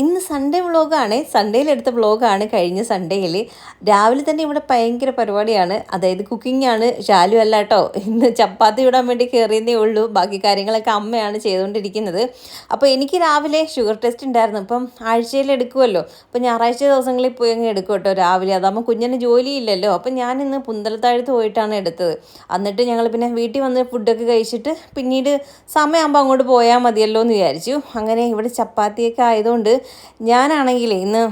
ഇന്ന് സൺഡേ വ്ളോഗാണ് സൺഡേയിലെടുത്ത വ്ളോഗാണ് കഴിഞ്ഞ സൺഡേയിൽ രാവിലെ തന്നെ ഇവിടെ ഭയങ്കര പരിപാടിയാണ്. അതായത് കുക്കിംഗ് ആണ്. ശാലു അല്ല കേട്ടോ ഇന്ന് ചപ്പാത്തി ഇടാൻ വേണ്ടി കയറിയതേ ഉള്ളൂ. ബാക്കി കാര്യങ്ങളൊക്കെ അമ്മയാണ് ചെയ്തുകൊണ്ടിരിക്കുന്നത്. അപ്പോൾ എനിക്ക് രാവിലെ ഷുഗർ ടെസ്റ്റ് ഉണ്ടായിരുന്നു. അപ്പം ആഴ്ചയിൽ എടുക്കുമല്ലോ അപ്പോൾ ഞായറാഴ്ച ദിവസങ്ങളിൽ പോയി അങ്ങ് എടുക്കും കേട്ടോ രാവിലെ. അതാകുമ്പോൾ കുഞ്ഞിന് ജോലിയില്ലല്ലോ അപ്പം ഞാൻ ഇന്ന് പുന്തലത്താഴത്ത് പോയിട്ടാണ് എടുത്തത്. എന്നിട്ട് ഞങ്ങൾ പിന്നെ വീട്ടിൽ വന്ന് ഫുഡൊക്കെ കഴിച്ചിട്ട് പിന്നീട് സമയമാകുമ്പോൾ അങ്ങോട്ട് പോയാൽ മതിയല്ലോ എന്ന് വിചാരിച്ചു. അങ്ങനെ ഇവിടെ ചപ്പാത്തിയൊക്കെ ആയതുകൊണ്ട് ഞാനാണെങ്കിൽ ഇന്ന്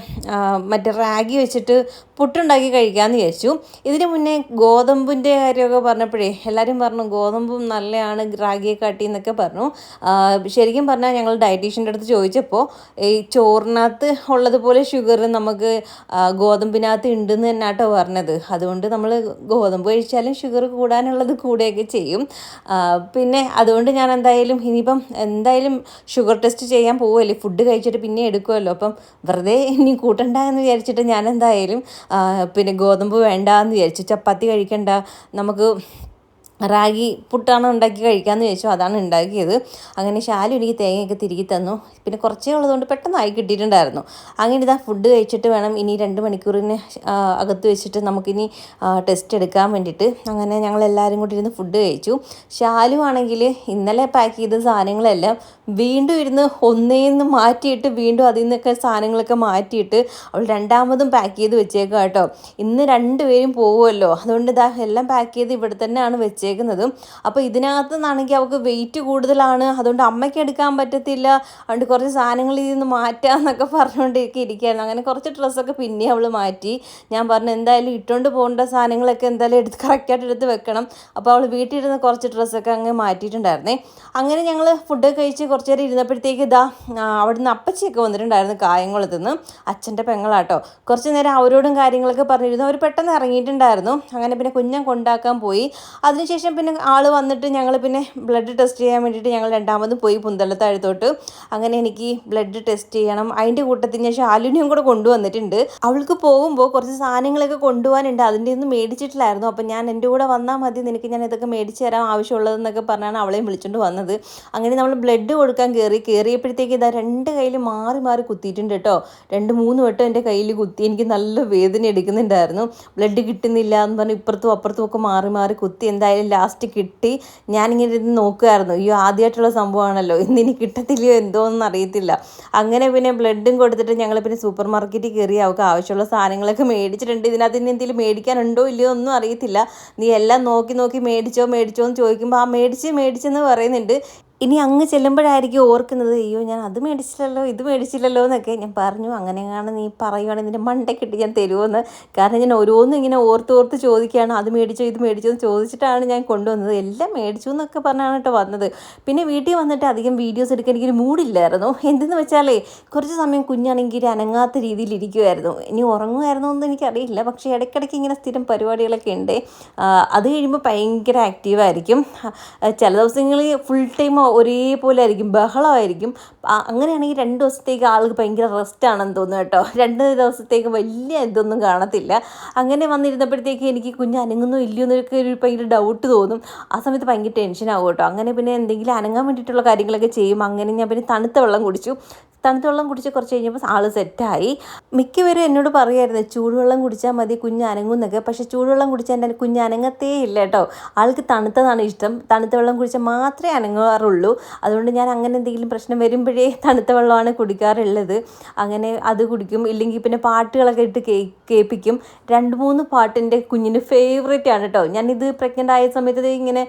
മറ്റേ റാഗി വെച്ചിട്ട് പുട്ടുണ്ടാക്കി കഴിക്കാമെന്ന് വിചാരിച്ചു. ഇതിന് മുന്നേ ഗോതമ്പിന്റെ കാര്യമൊക്കെ പറഞ്ഞപ്പോഴേ എല്ലാവരും പറഞ്ഞു ഗോതമ്പും നല്ലതാണ് റാഗിയെ കാട്ടി എന്നൊക്കെ പറഞ്ഞു. ശരിക്കും പറഞ്ഞാൽ ഞങ്ങൾ ഡയറ്റീഷ്യന്റെ അടുത്ത് ചോദിച്ചപ്പോൾ ഈ ചോറിനകത്ത് ഉള്ളതുപോലെ ഷുഗർ നമുക്ക് ഗോതമ്പിനകത്ത് ഉണ്ടെന്ന് തന്നെ കേട്ടോ പറഞ്ഞത്. അതുകൊണ്ട് നമ്മൾ ഗോതമ്പ് കഴിച്ചാലും ഷുഗർ കൂടാനുള്ളത് കൂടുകയൊക്കെ ചെയ്യും. പിന്നെ അതുകൊണ്ട് ഞാൻ എന്തായാലും ഇനിയിപ്പം എന്തായാലും ഷുഗർ ടെസ്റ്റ് ചെയ്യാൻ പോവുമല്ലേ ഫുഡ് കഴിച്ചിട്ട് പിന്നെ എടുക്കുമല്ലോ. അപ്പം വെറുതെ ഇനി കൂട്ടണ്ട എന്ന് വിചാരിച്ചിട്ട് ഞാൻ എന്തായാലും പിന്നെ ഗോതമ്പ് വേണ്ട എന്ന് വിചാരിച്ചു ചപ്പാത്തി കഴിക്കണ്ട. നമുക്ക് റാഗി പുട്ടാണ് ഉണ്ടാക്കി കഴിക്കാമെന്ന് ചോദിച്ചു. അതാണ് ഉണ്ടാക്കിയത്. അങ്ങനെ ശാലു എനിക്ക് തേങ്ങയൊക്കെ തിരികെ തന്നു. പിന്നെ കുറച്ചേ ഉള്ളതുകൊണ്ട് പെട്ടെന്നായി കിട്ടിയിട്ടുണ്ടായിരുന്നു. അങ്ങനെ ഇതാ ഫുഡ് കഴിച്ചിട്ട് വേണം ഇനി രണ്ട് മണിക്കൂറിന് അകത്ത് വെച്ചിട്ട് നമുക്കിനി ടെസ്റ്റ് എടുക്കാൻ വേണ്ടിയിട്ട്. അങ്ങനെ ഞങ്ങൾ എല്ലാവരും കൂടി ഇരുന്ന് ഫുഡ് കഴിച്ചു. ശാലു ആണെങ്കിൽ ഇന്നലെ പാക്ക് ചെയ്ത സാധനങ്ങളെല്ലാം വീണ്ടും ഇരുന്ന് ഒന്നേന്ന് മാറ്റിയിട്ട് വീണ്ടും അതിൽ നിന്നൊക്കെ സാധനങ്ങളൊക്കെ മാറ്റിയിട്ട് അവൾ രണ്ടാമതും പാക്ക് ചെയ്ത് വെച്ചേക്കാം കേട്ടോ. ഇന്ന് രണ്ടുപേരും പോകുമല്ലോ അതുകൊണ്ട് ഇതാ എല്ലാം പാക്ക് ചെയ്ത് ഇവിടെ തന്നെയാണ് വെച്ചേക്കുന്നത്. അപ്പോൾ ഇതിനകത്ത് നിന്നാണെങ്കിൽ അവൾക്ക് വെയിറ്റ് കൂടുതലാണ്. അതുകൊണ്ട് അമ്മയ്ക്ക് എടുക്കാൻ പറ്റത്തില്ല. അതുകൊണ്ട് കുറച്ച് സാധനങ്ങൾ ഇതിൽ നിന്ന് മാറ്റാമെന്നൊക്കെ പറഞ്ഞുകൊണ്ടൊക്കെ ഇരിക്കുകയായിരുന്നു. അങ്ങനെ കുറച്ച് ഡ്രസ്സൊക്കെ പിന്നെ അവൾ മാറ്റി. ഞാൻ പറഞ്ഞു എന്തായാലും ഇട്ടുകൊണ്ട് പോകേണ്ട സാധനങ്ങളൊക്കെ എന്തായാലും എടുത്ത് കറക്റ്റായിട്ട് എടുത്ത് വെക്കണം. അപ്പോൾ അവൾ വീട്ടിലിരുന്ന് കുറച്ച് ഡ്രസ്സൊക്കെ അങ്ങ് മാറ്റിയിട്ടുണ്ടായിരുന്നേ. അങ്ങനെ ഞങ്ങൾ ഫുഡ് കഴിച്ച് കുറച്ച് നേരം ഇരുന്നപ്പോഴത്തേക്ക് ഇതാ അവിടെ അവിടുന്ന് അപ്പച്ചിയൊക്കെ വന്നിട്ടുണ്ടായിരുന്നു കായംകുളത്ത് നിന്ന്. അച്ഛന്റെ പെങ്ങളാട്ടോ. കുറച്ച് നേരം അവരോടും കാര്യങ്ങളൊക്കെ പറഞ്ഞിരുന്നു. അവർ പെട്ടെന്ന് ഇറങ്ങിയിട്ടുണ്ടായിരുന്നു. അങ്ങനെ പിന്നെ കുഞ്ഞൻ കൊണ്ടാക്കാൻ പോയി. അതിനുശേഷം പിന്നെ ആൾ വന്നിട്ട് ഞങ്ങൾ പിന്നെ ബ്ലഡ് ടെസ്റ്റ് ചെയ്യാൻ വേണ്ടിയിട്ട് ഞങ്ങൾ രണ്ടാമതും പോയി പുന്തലത്താഴത്തോട്ട് അങ്ങനെ എനിക്ക് ബ്ലഡ് ടെസ്റ്റ് ചെയ്യണം. അതിന്റെ കൂട്ടത്തിൽ ഞാൻ ശാലിനിയും കൂടെ കൊണ്ടുവന്നിട്ടുണ്ട്. അവൾക്ക് പോകുമ്പോൾ കുറച്ച് സാധനങ്ങളൊക്കെ കൊണ്ടുപോകാനുണ്ട്. അതിന്റെ ഒന്നും മേടിച്ചിട്ടില്ലായിരുന്നു. അപ്പം ഞാൻ എന്റെ കൂടെ വന്നാൽ മതി. നിനക്ക് ഞാൻ ഇതൊക്കെ മേടിച്ച് തരാൻ ആവശ്യമുള്ളതെന്നൊക്കെ പറഞ്ഞാണ് അവളെയും വിളിച്ചുകൊണ്ട് വന്നത്. അങ്ങനെ നമ്മൾ ബ്ലഡ് കൊടുക്കാൻ കയറി കയറിയപ്പോഴത്തേക്ക് ഇതാ രണ്ട് കയ്യിൽ മാറി മാറി കുത്തിയിട്ടുണ്ട് കേട്ടോ. രണ്ട് മൂന്ന് വട്ടം എന്റെ കയ്യിൽ കുത്തി എനിക്ക് നല്ല വേദന എടുക്കുന്നുണ്ടായിരുന്നു. ബ്ലഡ് കിട്ടുന്നില്ല എന്ന് പറഞ്ഞ് ഇപ്പുറത്തും അപ്പുറത്തും ഒക്കെ മാറി മാറി കുത്തി. എന്തായാലും ലാസ്റ്റ് കിട്ടി. ഞാനിങ്ങനെ ഇരുന്ന് നോക്കുമായിരുന്നു അയ്യോ ആദ്യമായിട്ടുള്ള സംഭവമാണല്ലോ. ഇന്ന് ഇനി കിട്ടത്തില്ലയോ എന്തോ ഒന്നും അറിയത്തില്ല. അങ്ങനെ പിന്നെ ബ്ലഡും കൊടുത്തിട്ട് ഞങ്ങൾ പിന്നെ സൂപ്പർ മാർക്കറ്റിൽ കയറി അവൾക്ക് ആവശ്യമുള്ള സാധനങ്ങളൊക്കെ മേടിച്ചിട്ടുണ്ട്. ഇതിനകത്ത് ഇനി എന്തെങ്കിലും മേടിക്കാനുണ്ടോ ഇല്ലയോ ഒന്നും അറിയത്തില്ല. നീ എല്ലാം നോക്കി നോക്കി മേടിച്ചോ മേടിച്ചോ എന്ന് ചോദിക്കുമ്പോൾ ആ മേടിച്ച് മേടിച്ചെന്ന് പറയുന്നുണ്ട്. ഇനി അങ്ങ് ചെല്ലുമ്പോഴായിരിക്കും ഓർക്കുന്നത് അയ്യോ ഞാൻ അത് മേടിച്ചില്ലല്ലോ ഇത് മേടിച്ചില്ലല്ലോ എന്നൊക്കെ ഞാൻ പറഞ്ഞു. അങ്ങനെയാണ് നീ പറയുവാണെങ്കിൽ നിന്റെ മണ്ടക്കിട്ട് ഞാൻ തരുമെന്ന് കാരണം ഞാൻ ഓരോന്നും ഇങ്ങനെ ഓർത്ത് ഓർത്ത് ചോദിക്കുകയാണ് അത് മേടിച്ചോ ഇത് മേടിച്ചോ എന്ന് ചോദിച്ചിട്ടാണ് ഞാൻ കൊണ്ടുവന്നത്. എല്ലാം മേടിച്ചു എന്നൊക്കെ പറഞ്ഞാണ് കേട്ടോ വന്നത്. പിന്നെ വീട്ടിൽ വന്നിട്ട് അധികം വീഡിയോസ് എടുക്കാൻ എനിക്കൊരു മൂഡില്ലായിരുന്നു. എന്തെന്ന് വെച്ചാലേ കുറച്ച് സമയം കുഞ്ഞാണെങ്കിൽ ഒരു അനങ്ങാത്ത രീതിയിൽ ഇരിക്കുമായിരുന്നു ഇനി ഉറങ്ങുമായിരുന്നോ എന്ന് എനിക്കറിയില്ല. പക്ഷേ ഇടയ്ക്കിടയ്ക്ക് ഇങ്ങനെ സ്ഥിരം പരിപാടികളൊക്കെ ഉണ്ട്. അത് കഴിയുമ്പോൾ ഭയങ്കര ആക്റ്റീവായിരിക്കും ചില ദിവസങ്ങളിൽ ഫുൾ ടൈം ഒരേപോലെ ആയിരിക്കും ബഹളമായിരിക്കും അങ്ങനെയാണെങ്കിൽ രണ്ട് ദിവസത്തേക്ക് ആൾക്ക് ഭയങ്കര റെസ്റ്റ് ആണെന്ന് തോന്നുന്നു കേട്ടോ. രണ്ട് ദിവസത്തേക്ക് വലിയ ഇതൊന്നും കാണത്തില്ല. അങ്ങനെ വന്നിരുന്നപ്പോഴത്തേക്ക് എനിക്ക് കുഞ്ഞ് അനങ്ങുന്നോ ഇല്ലയോ എന്നൊക്കെ ഒരു ഭയങ്കര ഡൗട്ട് തോന്നും. ആ സമയത്ത് ഭയങ്കര ടെൻഷൻ ആവും കേട്ടോ. അങ്ങനെ പിന്നെ എന്തെങ്കിലും അനങ്ങാൻ വേണ്ടിയിട്ടുള്ള കാര്യങ്ങളൊക്കെ ചെയ്യും. അങ്ങനെ ഞാൻ പിന്നെ തണുത്ത വെള്ളം കുടിച്ചു. തണുത്ത വെള്ളം കുടിച്ച് കുറച്ച് കഴിഞ്ഞപ്പോൾ ആൾ സെറ്റായി. മിക്കവരും എന്നോട് പറയുമായിരുന്നു ചൂടുവെള്ളം കുടിച്ചാൽ മതി കുഞ്ഞ് അനങ്ങുന്നൊക്കെ പക്ഷേ ചൂടുവെള്ളം കുടിച്ചാൽ എന്റെ കുഞ്ഞ് അനങ്ങത്തേ ഇല്ല കേട്ടോ. ആൾക്ക് തണുത്തതാണ് ഇഷ്ടം. തണുത്ത വെള്ളം കുടിച്ചാൽ മാത്രമേ അനങ്ങാറുള്ളൂ. അതുകൊണ്ട് ഞാൻ അങ്ങനെ എന്തെങ്കിലും പ്രശ്നം വരുമ്പോഴേ തണുത്ത വെള്ളമാണ് കുടിക്കാറുള്ളത്. അങ്ങനെ അത് കുടിക്കും. ഇല്ലെങ്കിൽ പിന്നെ പാട്ടുകളൊക്കെ ഇട്ട് കേ കേൾപ്പിക്കും. രണ്ട് മൂന്ന് പാട്ടിന്റെ കുഞ്ഞിന് ഫേവറേറ്റ് ആണ് കേട്ടോ. ഞാനിത് പ്രഗ്നന്റ് ആയ സമയത്ത് ഇങ്ങനെ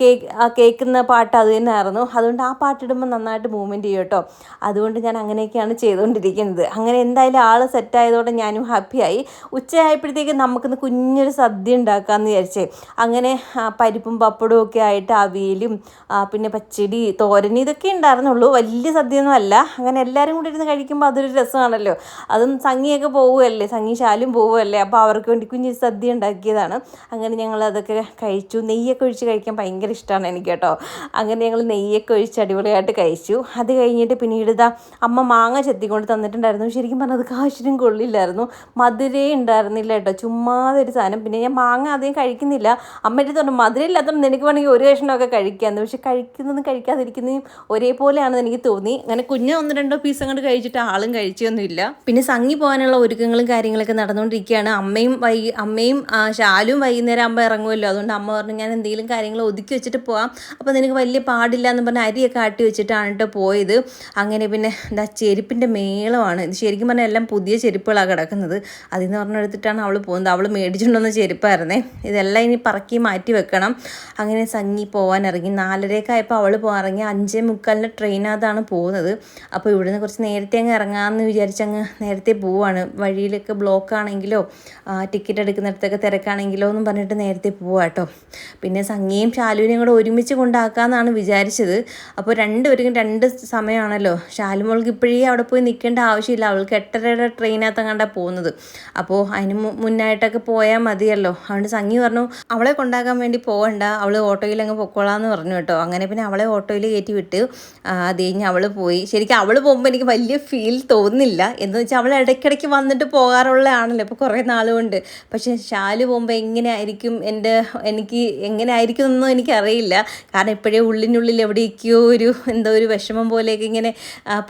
കേക്ക് കേൾക്കുന്ന പാട്ട് അത് തന്നെയായിരുന്നു. അതുകൊണ്ട് ആ പാട്ടിടുമ്പോൾ നന്നായിട്ട് മൂവ്മെന്റ് ചെയ്യും കേട്ടോ. അതുകൊണ്ട് ഞാൻ അങ്ങനെയൊക്കെയാണ് ചെയ്തുകൊണ്ടിരിക്കുന്നത്. അങ്ങനെ എന്തായാലും ആൾ സെറ്റായതോടെ ഞാനും ഹാപ്പിയായി ഉച്ചയായപ്പോഴത്തേക്ക് നമുക്കിന്ന് കുഞ്ഞൊരു സദ്യ ഉണ്ടാക്കാമെന്ന് വിചാരിച്ചേ. അങ്ങനെ പരിപ്പും പപ്പടവും ഒക്കെ ആയിട്ട് അവിയലും പിന്നെ പച്ചടി തോരൻ ഇതൊക്കെ ഉണ്ടായിരുന്നുള്ളൂ. വലിയ സദ്യയൊന്നും അല്ല. അങ്ങനെ എല്ലാവരും കൂടി ഇരുന്ന് കഴിക്കുമ്പോൾ അതൊരു രസമാണല്ലോ. അതും സംഗിയൊക്കെ പോവുമല്ലേ സംഗി ശാലും പോവുമല്ലേ അപ്പോൾ അവർക്ക് വേണ്ടി കുഞ്ഞ് സദ്യ ഉണ്ടാക്കിയതാണ്. അങ്ങനെ ഞങ്ങൾ അതൊക്കെ കഴിച്ചു. നെയ്യൊക്കെ ഒഴിച്ച് കഴിക്കാൻ ഭയങ്കര ഇഷ്ടമാണ് എനിക്ക് കേട്ടോ. അങ്ങനെ ഞങ്ങൾ നെയ്യൊക്കെ ഒഴിച്ച് അടിപൊളിയായിട്ട് കഴിച്ചു. അത് കഴിഞ്ഞിട്ട് പിന്നീട് ഇതാ അമ്മ മാങ്ങ ചെത്തിക്കൊണ്ട് തന്നിട്ടുണ്ടായിരുന്നു. ശരിക്കും പറഞ്ഞത് കാശിനും കൊള്ളില്ലായിരുന്നു. മധുരേ ഉണ്ടായിരുന്നില്ല കേട്ടോ. ചുമ്മാതെ ഒരു സാധനം. പിന്നെ ഞാൻ മാങ്ങ അധികം കഴിക്കുന്നില്ല. അമ്മയുടെ അടുത്ത് പറഞ്ഞു എനിക്ക് നിനക്ക് വേണമെങ്കിൽ ഒരു കഷ്ണമൊക്കെ കഴിക്കാമെന്ന് പക്ഷെ കഴിക്കുന്നതും കഴിക്കാതിരിക്കുന്നതും ഒരേപോലെയാണെന്ന് എനിക്ക് തോന്നി. അങ്ങനെ കുഞ്ഞ് ഒന്ന് രണ്ടോ പീസ് അങ്ങോട്ട് കഴിച്ചിട്ട് ആളും കഴിച്ചൊന്നുമില്ല. പിന്നെ സംഗി പോകാനുള്ള ഒരുക്കങ്ങളും കാര്യങ്ങളൊക്കെ നടന്നുകൊണ്ടിരിക്കുകയാണ്. അമ്മയും വൈ അമ്മയും ശാലും വൈകുന്നേരം ആകുമ്പോൾ ഇറങ്ങുമല്ലോ. അതുകൊണ്ട് അമ്മ പറഞ്ഞു ഞാൻ എന്തെങ്കിലും കാര്യങ്ങൾ ഒതുക്കി വെച്ചിട്ട് പോവാം. അപ്പോൾ നിനക്ക് വലിയ പാടില്ല എന്ന് പറഞ്ഞ് അരിയൊക്കെ ആട്ടി വെച്ചിട്ടാണ് കേട്ടോ പോയത്. അങ്ങനെ പിന്നെ എന്താ ചെരുപ്പിന്റെ മേളമാണ്. ഇത് ശരിക്കും പറഞ്ഞാൽ എല്ലാം പുതിയ ചെരുപ്പുകളാണ് കിടക്കുന്നത്. അതിൽ നിന്ന് പറഞ്ഞെടുത്തിട്ടാണ് അവൾ പോകുന്നത്. അവൾ മേടിച്ചുകൊണ്ടുവന്ന ചെരുപ്പായിരുന്നേ. ഇതെല്ലാം ഇനി പറക്കി മാറ്റി വെക്കണം. അങ്ങനെ സഞ്ഞി പോകാൻ ഇറങ്ങി നാലരയൊക്കെ ആയപ്പോൾ അവൾ പോകാൻ ഇറങ്ങി അഞ്ചേ മുക്കാലിന്റെ ട്രെയിനകത്താണ് പോകുന്നത്. അപ്പോൾ ഇവിടുന്ന് കുറച്ച് നേരത്തെ അങ്ങ് ഇറങ്ങാമെന്ന് വിചാരിച്ചങ്ങ് നേരത്തെ പോവാണ്. വഴിയിലൊക്കെ ബ്ലോക്ക് ആണെങ്കിലോ ടിക്കറ്റ് എടുക്കുന്നിടത്തൊക്കെ തിരക്കാണെങ്കിലോ എന്നും പറഞ്ഞിട്ട് നേരത്തെ പോവാ കേട്ടോ. പിന്നെ സംഗിയും ശാലുവിനെയും കൂടെ ഒരുമിച്ച് കൊണ്ടാക്കാമെന്നാണ് വിചാരിച്ചത്. അപ്പോൾ രണ്ടുപേർക്കും രണ്ട് സമയമാണല്ലോ ശാലുമോൾക്ക് ഇപ്പോഴേ അവിടെ പോയി നിൽക്കേണ്ട ആവശ്യമില്ല. അവൾക്ക് എട്ടരയുടെ ട്രെയിനകത്ത് കണ്ടാണ് പോകുന്നത്. അപ്പോൾ അതിന് മുന്നായിട്ടൊക്കെ പോയാൽ മതിയല്ലോ. അതുകൊണ്ട് സംഗി പറഞ്ഞു അവളെ കൊണ്ടാക്കാൻ വേണ്ടി പോകണ്ട അവൾ ഓട്ടോയിൽ അങ്ങ് പൊക്കോളാന്ന് പറഞ്ഞു കേട്ടോ. അങ്ങനെ പിന്നെ അവളെ ഓട്ടോയിൽ കയറ്റി വിട്ട് അത് കഴിഞ്ഞ് അവൾ പോയി. ശരിക്കും അവൾ പോകുമ്പോൾ എനിക്ക് വലിയ ഫീൽ തോന്നുന്നില്ല. എന്ന് വെച്ചാൽ അവൾ ഇടയ്ക്കിടയ്ക്ക് വന്നിട്ട് പോകാറുള്ളതാണല്ലോ ഇപ്പോൾ കുറേ നാൾ കൊണ്ട് പക്ഷേ ഷാൽ പോകുമ്പോൾ എങ്ങനെ ആയിരിക്കും എന്റെ എനിക്ക് എങ്ങനെ ആയിരിക്കും എന്നൊന്നും എനിക്കറിയില്ല. കാരണം ഇപ്പോഴേ ഉള്ളിനുള്ളിൽ എവിടേക്കോ ഒരു എന്തോ ഒരു വിഷമം പോലെയൊക്കെ ഇങ്ങനെ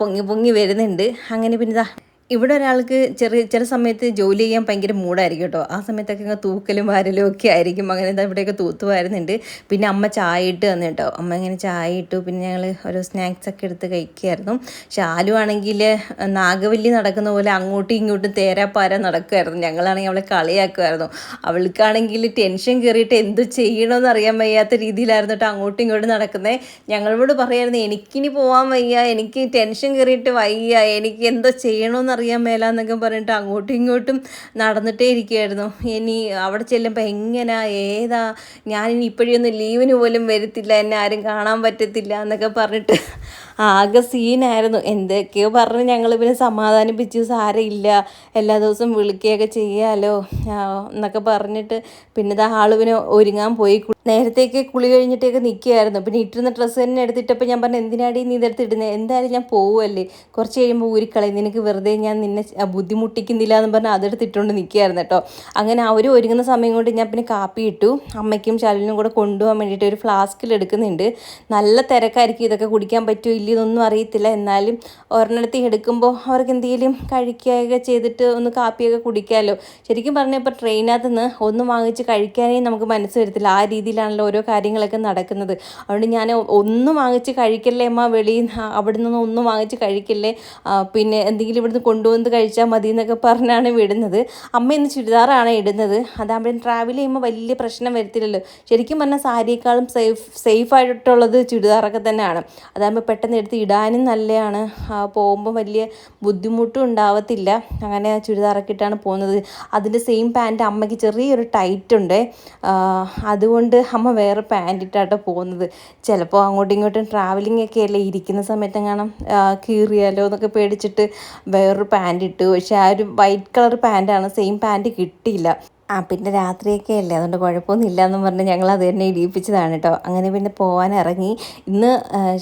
പൊങ്ങി പൊങ്ങി വരുന്നുണ്ട്. അങ്ങനെ പിന്നെ ഇവിടെ ഒരാൾക്ക് ചെറിയ ചില സമയത്ത് ജോലി ചെയ്യാൻ ഭയങ്കര മൂടായിരിക്കും കേട്ടോ. ആ സമയത്തൊക്കെ ഇങ്ങനെ തൂക്കലും വാരലും ഒക്കെ ആയിരിക്കും. അങ്ങനെ എന്താ ഇവിടെയൊക്കെ തൂത്ത് വാരുന്നുണ്ട്. പിന്നെ അമ്മ ചായ ഇട്ട് തന്നു കേട്ടോ. അമ്മ ഇങ്ങനെ ചായ ഇട്ടു. പിന്നെ ഞങ്ങൾ ഓരോ സ്നാക്സ് ഒക്കെ എടുത്ത് കഴിക്കുമായിരുന്നു ഷാലു ആണെങ്കിൽ നാഗവല്ലി നടക്കുന്ന പോലെ അങ്ങോട്ടും ഇങ്ങോട്ടും തേരാപ്പാര നടക്കുമായിരുന്നു ഞങ്ങളാണെങ്കിൽ അവളെ കളിയാക്കുമായിരുന്നു അവൾക്കാണെങ്കിൽ ടെൻഷൻ കയറിയിട്ട് എന്ത് ചെയ്യണമെന്ന് അറിയാൻ വയ്യാത്ത രീതിയിലായിരുന്നു കേട്ടോ അങ്ങോട്ടും ഇങ്ങോട്ടും നടക്കുന്നത് ഞങ്ങളോട് പറയായിരുന്നു എനിക്കിനി പോകാൻ വയ്യ. എനിക്ക് ടെൻഷൻ കയറിയിട്ട് വയ്യ. എനിക്ക് എന്തോ ചെയ്യണമെന്ന് അറിയാൻ മേല എന്നൊക്കെ പറഞ്ഞിട്ട് അങ്ങോട്ടും ഇങ്ങോട്ടും നടന്നിട്ടേ ഇരിക്കുമായിരുന്നു ഇനി അവിടെ ചെല്ലുമ്പോൾ എങ്ങനെയാ ഏതാ? ഞാനിനി ഇപ്പോഴൊന്നും ലീവിന് പോലും വരത്തില്ല. എന്നെ ആരും കാണാൻ പറ്റത്തില്ല എന്നൊക്കെ പറഞ്ഞിട്ട് ആകെ സീനായിരുന്നു. എന്തൊക്കെയോ പറഞ്ഞ് ഞങ്ങൾ പിന്നെ സമാധാനിപ്പിച്ചു. സാരമില്ല. എല്ലാ ദിവസവും വിളിക്കുകയൊക്കെ ചെയ്യാമല്ലോ എന്നൊക്കെ പറഞ്ഞിട്ട് പിന്നെ ഇത് ആൾ പിന്നെ ഒരുങ്ങാൻ പോയി. നേരത്തേക്ക് കുളി കഴിഞ്ഞിട്ടൊക്കെ നിൽക്കുകയായിരുന്നു പിന്നെ ഇട്ടിരുന്ന ഡ്രസ്സ് തന്നെ എടുത്തിട്ടപ്പോൾ ഞാൻ പറഞ്ഞു എന്തിനാടി നീ ഇതെടുത്ത് എന്തായാലും ഞാൻ പോവുമല്ലേ കുറച്ച് കഴിയുമ്പോൾ ഊരിക്കളയും. നിനക്ക് വെറുതെ ഞാൻ നിന്നെ ബുദ്ധിമുട്ടിക്കുന്നില്ല എന്ന് പറഞ്ഞാൽ അതെടുത്തിട്ടുകൊണ്ട് നിൽക്കുകയായിരുന്നു കേട്ടോ. അങ്ങനെ അവർ ഒരുങ്ങുന്ന സമയം കൊണ്ട് ഞാൻ പിന്നെ കാപ്പി ഇട്ടു. അമ്മയ്ക്കും ശാലിനും കൂടെ കൊണ്ടുപോകാൻ വേണ്ടിയിട്ട് ഒരു ഫ്ലാസ്കിൽ എടുക്കുന്നുണ്ട്. നല്ല തിരക്കായിരിക്കും ഇതൊക്കെ കുടിക്കാൻ പറ്റുമോ ഇല്ലയോ ഇതൊന്നും അറിയത്തില്ല. എന്നാലും ഒരെണ്ണടുത്ത് എടുക്കുമ്പോൾ അവർക്ക് എന്തെങ്കിലും കഴിക്കുകയൊക്കെ ചെയ്തിട്ട് ഒന്ന് കാപ്പിയൊക്കെ കുടിക്കാമല്ലോ ശരിക്കും പറഞ്ഞാൽ ഇപ്പോൾ ട്രെയിനകത്ത് നിന്ന് ഒന്നും വാങ്ങിച്ച് കഴിക്കാനേ നമുക്ക് മനസ്സ് വരത്തില്ല. ആ രീതിയിലാണല്ലോ ഓരോ കാര്യങ്ങളൊക്കെ നടക്കുന്നത്. അതുകൊണ്ട് ഞാൻ ഒന്നും വാങ്ങിച്ച് കഴിക്കല്ലേ അമ്മ? വെളിയിൽ നിന്ന് അവിടെ നിന്ന് ഒന്നും വാങ്ങിച്ച് കഴിക്കല്ലേ? പിന്നെ എന്തെങ്കിലും ഇവിടുന്ന് കൊണ്ടുവന്ന് കഴിച്ചാൽ മതി എന്നൊക്കെ പറഞ്ഞാണ് വിടുന്നത്. അമ്മ ഇന്ന് ചുരിദാറാണ് ഇടുന്നത്. അതാകുമ്പോഴും ട്രാവൽ ചെയ്യുമ്പോൾ വലിയ പ്രശ്നം വരത്തില്ലല്ലോ. ശരിക്കും പറഞ്ഞാൽ സാരിയേക്കാളും സേഫ് സേഫ് ആയിട്ടുള്ളത് ചുരിദാറൊക്കെ തന്നെയാണ്. അതാകുമ്പോൾ പെട്ടെന്ന് എടുത്ത് ഇടാനും നല്ലതാണ് പോകുമ്പോൾ വലിയ ബുദ്ധിമുട്ടും ഉണ്ടാവത്തില്ല. അങ്ങനെ ചുരിദാറൊക്കെ ഇട്ടാണ് പോകുന്നത്. അതിന്റെ സെയിം പാന്റ് അമ്മയ്ക്ക് ചെറിയൊരു ടൈറ്റ് ഉണ്ട്. അതുകൊണ്ട് അമ്മ വേറെ പാന്റ് ഇട്ടാട്ടോ പോകുന്നത്. ചിലപ്പോൾ അങ്ങോട്ടും ഇങ്ങോട്ടും ട്രാവലിംഗ് ഒക്കെ അല്ലേ ഇരിക്കുന്ന സമയത്ത് എങ്ങാനും കീറിയാലോ എന്നൊക്കെ പേടിച്ചിട്ട് വേറൊരു പാന്റ് ഇട്ടു. പക്ഷേ ആ ഒരു വൈറ്റ് കളർ പാന്റാണ് സെയിം പാന്റ് കിട്ടിയില്ല. ആ പിന്നെ രാത്രിയൊക്കെ അല്ലേ? അതുകൊണ്ട് കുഴപ്പമൊന്നുമില്ല എന്നും പറഞ്ഞ് ഞങ്ങൾ അത് തന്നെ ഇടിയിപ്പിച്ചതാണ് കേട്ടോ. അങ്ങനെ പിന്നെ പോകാൻ ഇറങ്ങി. ഇന്ന്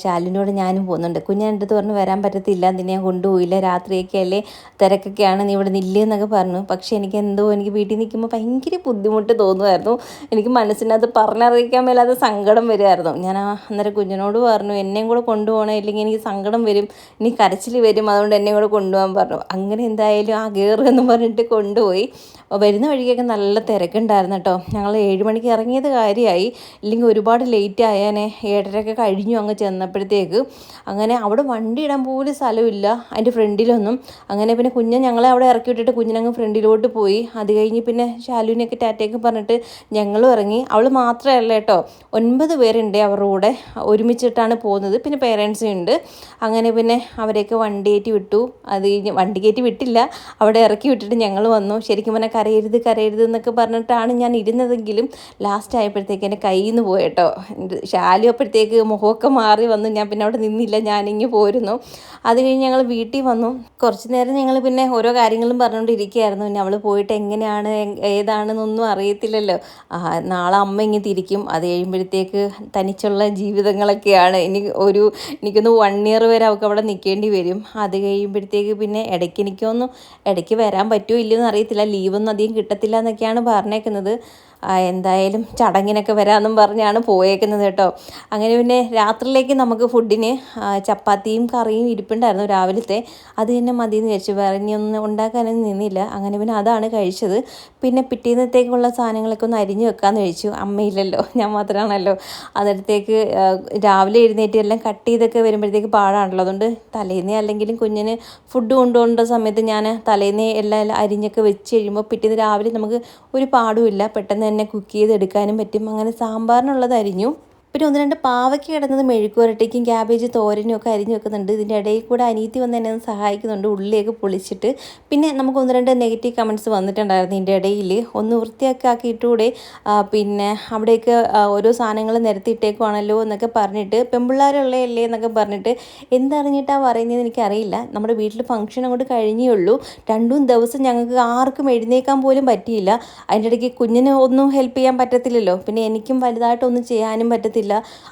ശാലിനോട് ഞാനും പോകുന്നുണ്ട്. കുഞ്ഞാൻ എന്റെ അടുത്ത് പറഞ്ഞ് വരാൻ പറ്റത്തില്ല. നിന്നെ ഞാൻ കൊണ്ടുപോയില്ല രാത്രിയൊക്കെ അല്ലേ? തിരക്കൊക്കെയാണ്. നീ ഇവിടെ നില്ലെന്നൊക്കെ പറഞ്ഞു. പക്ഷേ എനിക്ക് എന്തോ എനിക്ക് വീട്ടിൽ നിൽക്കുമ്പോൾ ഭയങ്കര ബുദ്ധിമുട്ട് തോന്നുമായിരുന്നു. എനിക്ക് മനസ്സിനകത്ത് പറഞ്ഞറിയിക്കാൻ മേലാതെ സങ്കടം വരുമായിരുന്നു. ഞാൻ അന്നേരം കുഞ്ഞിനോട് പറഞ്ഞു എന്നെയും കൂടെ കൊണ്ടുപോകണം. ഇല്ലെങ്കിൽ എനിക്ക് സങ്കടം വരും. ഇനി കരച്ചിൽ വരും. അതുകൊണ്ട് എന്നെയും കൂടെ കൊണ്ടുപോകാൻ പറഞ്ഞു. അങ്ങനെ എന്തായാലും ആ കയറുക എന്ന് പറഞ്ഞിട്ട് കൊണ്ടുപോയി. വരുന്ന വഴിക്കൊക്കെ നല്ല തിരക്കുണ്ടായിരുന്നു കേട്ടോ. ഞങ്ങൾ ഏഴ് മണിക്ക് ഇറങ്ങിയത് കാര്യമായി. ഇല്ലെങ്കിൽ ഒരുപാട് ലേറ്റ് ആയാനെ. ഏഴരയൊക്കെ കഴിഞ്ഞു അങ്ങ് ചെന്നപ്പോഴത്തേക്ക്. അങ്ങനെ അവിടെ വണ്ടി ഇടാൻ പോലും സ്ഥലമില്ല. അതിന്റെ ഫ്രണ്ടിലൊന്നും. അങ്ങനെ പിന്നെ കുഞ്ഞൻ ഞങ്ങളെ അവിടെ ഇറക്കി വിട്ടിട്ട് കുഞ്ഞിനങ്ങ് ഫ്രണ്ടിലോട്ട് പോയി. അത് കഴിഞ്ഞ് പിന്നെ ശാലുവിനൊക്കെ ടാറ്റയൊക്കെ പറഞ്ഞിട്ട് ഞങ്ങളും ഇറങ്ങി. അവൾ മാത്രമല്ല കേട്ടോ. ഒൻപത് പേരുണ്ട് അവരുടെ കൂടെ ഒരുമിച്ചിട്ടാണ് പോകുന്നത്. പിന്നെ പേരൻസും ഉണ്ട്. അങ്ങനെ പിന്നെ അവരെയൊക്കെ വണ്ടി കയറ്റി വിട്ടു. അത് കഴിഞ്ഞ് വണ്ടി കയറ്റി വിട്ടില്ല. അവിടെ ഇറക്കി വിട്ടിട്ട് ഞങ്ങൾ വന്നു. ശരിക്കും പറഞ്ഞാൽ കരയരുത് കരയരുത് എന്നൊക്കെ പറഞ്ഞിട്ടാണ് ഞാൻ ഇരുന്നതെങ്കിലും ലാസ്റ്റ് ആയപ്പോഴത്തേക്ക് എന്റെ കയ്യിൽ നിന്ന് പോയിട്ടോ ശാലു മുഖമൊക്കെ മാറി വന്നു. ഞാൻ പിന്നെ അവിടെ നിന്നില്ല. ഞാനിങ്ങ് പോരുന്നു. അത് കഴിഞ്ഞ് ഞങ്ങൾ വീട്ടിൽ വന്നു. കുറച്ച് നേരം ഞങ്ങൾ പിന്നെ ഓരോ കാര്യങ്ങളും പറഞ്ഞുകൊണ്ടിരിക്കുകയായിരുന്നു. പിന്നെ അവൾ പോയിട്ട് എങ്ങനെയാണ് ഏതാണെന്നൊന്നും അറിയത്തില്ലല്ലോ. നാളെ അമ്മ ഇങ്ങ് തിരിക്കും. അത് കഴിയുമ്പോഴത്തേക്ക് തനിച്ചുള്ള ജീവിതങ്ങളൊക്കെയാണ്. ഇനി ഒരു എനിക്കൊന്ന് വൺ ഇയർ വരെ അവൾക്ക് അവിടെ നിൽക്കേണ്ടി വരും. അത് കഴിയുമ്പോഴത്തേക്ക് പിന്നെ ഇടയ്ക്ക് എനിക്കൊന്നും ഇടയ്ക്ക് വരാൻ പറ്റുമോ ഇല്ലയോ എന്ന് അറിയത്തില്ല ലീവൊന്നും അധികം കിട്ടത്തില്ല എന്നൊക്കെയാണ് പറഞ്ഞേക്കുന്നത്. എന്തായാലും ചടങ്ങിനൊക്കെ വരാമെന്നും പറഞ്ഞാണ് പോയേക്കുന്നത് കേട്ടോ. അങ്ങനെ പിന്നെ രാത്രിയിലേക്ക് നമുക്ക് ഫുഡിന് ചപ്പാത്തിയും കറിയും ഇരിപ്പുണ്ടായിരുന്നു രാവിലത്തെ. അത് തന്നെ മതിയെന്ന് വിചാരിച്ചു. ഇനിയൊന്നും ഉണ്ടാക്കാനൊന്നും നിന്നില്ല. അങ്ങനെ പിന്നെ അതാണ് കഴിച്ചത്. പിന്നെ പിറ്റേന്നത്തേക്കുള്ള സാധനങ്ങളൊക്കെ ഒന്ന് അരിഞ്ഞു വെക്കാമെന്ന് കഴിച്ചു അമ്മയില്ലല്ലോ ഞാൻ മാത്രമാണല്ലോ. അതിടത്തേക്ക് രാവിലെ എഴുന്നേറ്റ് എല്ലാം കട്ട് ചെയ്തൊക്കെ വരുമ്പോഴത്തേക്ക് പാടാണല്ലോ അതുകൊണ്ട് തലേന്നേ അല്ലെങ്കിലും കുഞ്ഞിന് ഫുഡ് കൊണ്ടുപോകേണ്ട സമയത്ത് ഞാൻ തലേന്നേ എല്ലാം അരിഞ്ഞൊക്കെ വെച്ച് കഴിയുമ്പോൾ പിറ്റേന്ന് രാവിലെ നമുക്ക് ഒരു പാടുമില്ല. പെട്ടെന്ന് തന്നെ കുക്ക് ചെയ്തെടുക്കാനും പറ്റും. അങ്ങനെ സാമ്പാറിനുള്ളത് അരിഞ്ഞു. പിന്നെ ഒന്ന് രണ്ട് പാവയ്ക്ക് കിടന്നത് മെഴുക്കുവരട്ടിക്കും ക്യാബേജ് തോരനും ഒക്കെ അരിഞ്ഞു വെക്കുന്നുണ്ട്. ഇതിന്റെ ഇടയിൽ കൂടെ അനീതി വന്ന് എന്നെ സഹായിക്കുന്നുണ്ട്. ഉള്ളിയൊക്കെ പൊളിച്ചിട്ട്. പിന്നെ നമുക്ക് ഒന്ന് രണ്ട് നെഗറ്റീവ് കമന്റ്സ് വന്നിട്ടുണ്ടായിരുന്നു ഇതിന്റെ ഇടയിൽ. ഒന്ന് വൃത്തിയൊക്കെ ആക്കിയിട്ടൂടെ പിന്നെ അവിടെയൊക്കെ ആ, ഓരോ സാധനങ്ങൾ നിരത്തിയിട്ടേക്കുവാണല്ലോ എന്നൊക്കെ പറഞ്ഞിട്ട് പെമ്പിള്ളേരുള്ളതല്ലേ എന്നൊക്കെ പറഞ്ഞിട്ട് എന്തറിഞ്ഞിട്ടാണ് പറയുന്നതെന്ന് എനിക്കറിയില്ല. നമ്മുടെ വീട്ടിൽ ഫംഗ്ഷൻ അങ്ങോട്ട് കഴിഞ്ഞേ ഉള്ളൂ. രണ്ടും ദിവസം ഞങ്ങൾക്ക് ആർക്കും എഴുന്നേക്കാൻ പോലും പറ്റിയില്ല. അതിന്റെ ഇടയ്ക്ക് കുഞ്ഞിന് ഒന്നും ഹെൽപ്പ് ചെയ്യാൻ പറ്റത്തില്ലല്ലോ. പിന്നെ എനിക്കും വലുതായിട്ടൊന്നും ചെയ്യാനും പറ്റത്തില്ല.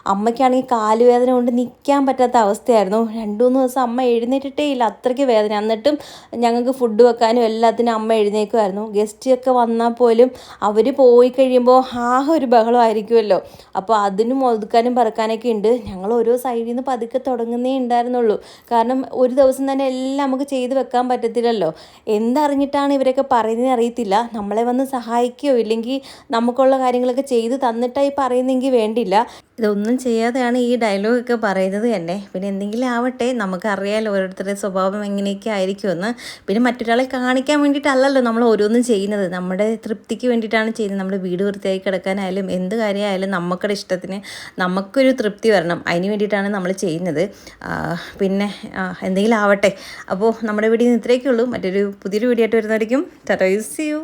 അമ്മയ്ക്കാണെങ്കിൽ കാലുവേദന കൊണ്ട് നിൽക്കാൻ പറ്റാത്ത അവസ്ഥയായിരുന്നു. രണ്ട് മൂന്ന് ദിവസം അമ്മ എഴുന്നേറ്റിട്ടേ ഇല്ല. അത്രയ്ക്ക് വേദന. എന്നിട്ടും ഞങ്ങൾക്ക് ഫുഡ് വെക്കാനും എല്ലാത്തിനും അമ്മ എഴുന്നേക്കുമായിരുന്നു ഗസ്റ്റൊക്കെ വന്നാൽ പോലും അവർ പോയി കഴിയുമ്പോൾ ആ ഒരു ബഹളമായിരിക്കുമല്ലോ. അപ്പോൾ അതിനും ഒതുക്കാനും പറക്കാനൊക്കെ ഉണ്ട്. ഞങ്ങൾ ഓരോ സൈഡിൽ നിന്ന് പതുക്കെ തുടങ്ങുന്നേ ഉണ്ടായിരുന്നുള്ളൂ. കാരണം ഒരു ദിവസം തന്നെ എല്ലാം നമുക്ക് ചെയ്ത് വെക്കാൻ പറ്റത്തില്ലല്ലോ. എന്തറിഞ്ഞിട്ടാണ് ഇവരൊക്കെ പറയുന്നത് അറിയത്തില്ല. നമ്മളെ വന്ന് സഹായിക്കുകയോ ഇല്ലെങ്കിൽ നമുക്കുള്ള കാര്യങ്ങളൊക്കെ ചെയ്ത് തന്നിട്ടായി പറയുന്നെങ്കിൽ വേണ്ടില്ല ഇതൊന്നും ചെയ്യാതെയാണ് ഈ ഡയലോഗൊക്കെ പറയുന്നത് തന്നെ. പിന്നെ എന്തെങ്കിലും ആവട്ടെ നമുക്കറിയാലോ ഓരോരുത്തരുടെ സ്വഭാവം എങ്ങനെയൊക്കെ ആയിരിക്കുമെന്ന്. പിന്നെ മറ്റൊരാളെ കാണിക്കാൻ വേണ്ടിയിട്ടല്ലല്ലോ നമ്മൾ ഓരോന്നും ചെയ്യുന്നത്. നമ്മുടെ തൃപ്തിക്ക് വേണ്ടിയിട്ടാണ് ചെയ്യുന്നത്. നമ്മുടെ വീട് വൃത്തിയായി കിടക്കാനായാലും എന്ത് കാര്യമായാലും നമുക്കുടെ ഇഷ്ടത്തിന് നമുക്കൊരു തൃപ്തി വരണം. അതിന് വേണ്ടിയിട്ടാണ് നമ്മൾ ചെയ്യുന്നത്. പിന്നെ എന്തെങ്കിലും ആവട്ടെ. അപ്പോൾ നമ്മുടെ വീഡിയോ ഇത്രയൊക്കെ ഉള്ളൂ. മറ്റൊരു പുതിയൊരു വീഡിയോ ആയിട്ട് വരുന്നതായിരിക്കും. Tata use U